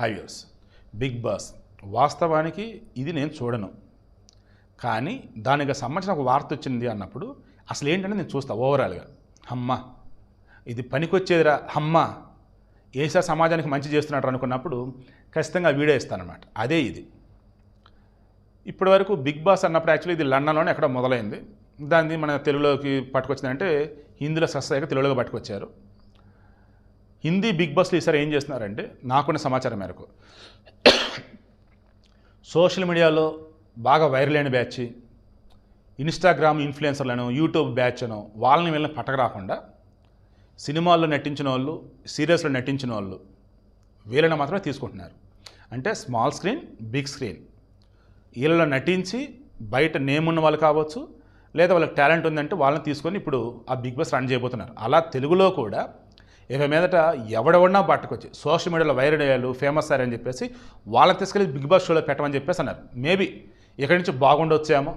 Highways. Big boss. వాస్తవానికి ఇది నేను చూడను. కానీ దానికి సంబంధించిన ఒక వార్త వచ్చింది అన్నప్పుడు అసలు ఏంటంటే నేను చూస్తా ఓవరాల్గా. అమ్మ ఇది పనికొచ్చేదిరా అమ్మ ఏసా సమాజానికి మంచి చేస్తున్నాడు అనుకున్నప్పుడు ఖచ్చితంగా వీడియో ఇస్తానమాట అదే ఇది. ఇప్పటి వరకు బిగ్ బాస్ అన్నప్పుడు యాక్చువల్లీ ఇది లండన్లోనే ఎక్కడ మొదలైంది. దాన్ని మన తెలుగులోకి పట్టుకొచ్చిందంటే హిందీలో సస్తాయిగా తెలుగులోకి పట్టుకొచ్చారు. హిందీ బిగ్ బాస్లో ఈసారి ఏం చేస్తున్నారంటే నాకున్న సమాచారం మేరకు సోషల్ మీడియాలో బాగా వైరల్ అయిన బ్యాచ్ ఇన్స్టాగ్రామ్ ఇన్ఫ్లుయెన్సర్లను యూట్యూబ్ బ్యాచ్ అను వాళ్ళని వీళ్ళని పట్టకరాకుండా సినిమాల్లో నటించిన వాళ్ళు సీరియల్స్లో నటించిన వాళ్ళు వీళ్ళని మాత్రమే తీసుకుంటున్నారు. అంటే స్మాల్ స్క్రీన్ బిగ్ స్క్రీన్. వీళ్ళలో నటించి బయట నేమ్ ఉన్న వాళ్ళు కావచ్చు లేదా వాళ్ళకి టాలెంట్ ఉందంటే వాళ్ళని తీసుకొని ఇప్పుడు ఆ బిగ్ బాస్ రన్ చేయబోతున్నారు. అలా తెలుగులో కూడా ఇక మీదట ఎవడెవడన్నా పట్టుకొచ్చి సోషల్ మీడియాలో వైరల్ అయ్యారు ఫేమస్ అయ్యారని చెప్పేసి వాళ్ళని తీసుకెళ్ళి బిగ్ బాస్ షోలో పెట్టమని చెప్పేసి అన్నారు. మేబీ ఇక్కడి నుంచి బాగుండొచ్చామో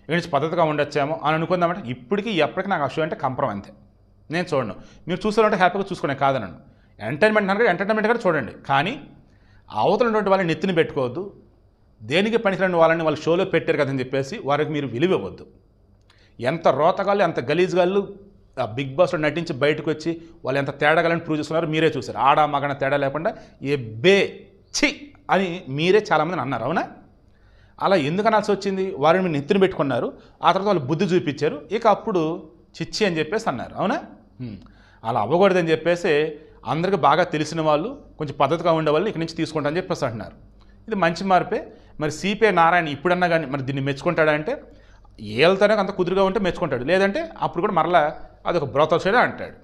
ఇక్కడి నుంచి పద్ధతిగా ఉండొచ్చామో అని అనుకుందామంటే ఇప్పటికీ ఎప్పటికీ నాకు ఆ షో అంటే కంపరం అంతే. నేను చూడను. మీరు చూసారంటే హ్యాపీగా చూసుకునే కాదనను. ఎంటర్టైన్మెంట్ అనగా ఎంటర్టైన్మెంట్ కూడా చూడండి. కానీ అవతల ఉన్నటువంటి వాళ్ళని నెత్తిని పెట్టుకోవద్దు. దేనికి పనికిరాని వాళ్ళని వాళ్ళ షోలో పెట్టారు కదని చెప్పేసి వారికి మీరు విలువ ఇవ్వద్దు ఎంత రోతగాళ్ళు ఎంత గలీజ్గాళ్ళు బిగ్ బాస్లో నటించి బయటకు వచ్చి వాళ్ళు ఎంత తేడాగాలని ప్రూవ్ చేసుకున్నారు మీరే చూసారు ఆడ మగన తేడా లేకుండా ఏ బే చి అని మీరే చాలామందిని అన్నారు అవునా? అలా ఎందుకు అనాల్సి వచ్చింది? వారిని మీరు నెత్తిన పెట్టుకున్నారు. ఆ తర్వాత వాళ్ళు బుద్ధి చూపించారు. ఇక అప్పుడు చిచ్చి అని చెప్పేసి అన్నారు అవునా? అలా అవ్వకూడదని చెప్పేసి అందరికీ బాగా తెలిసిన వాళ్ళు కొంచెం పద్ధతిగా ఉండే వాళ్ళు ఇక్కడి నుంచి తీసుకుంటారని చెప్పేసి అంటున్నారు. ఇది మంచి మార్పే. మరి సిపిఐ నారాయణ ఇప్పుడన్నా కానీ మరి దీన్ని మెచ్చుకుంటాడంటే ఏళ్తానే అంత కుదురుగా ఉంటే మెచ్చుకుంటాడు. లేదంటే అప్పుడు కూడా మరలా అదొక బ్రోతల్ సైడ్ అంటాడు.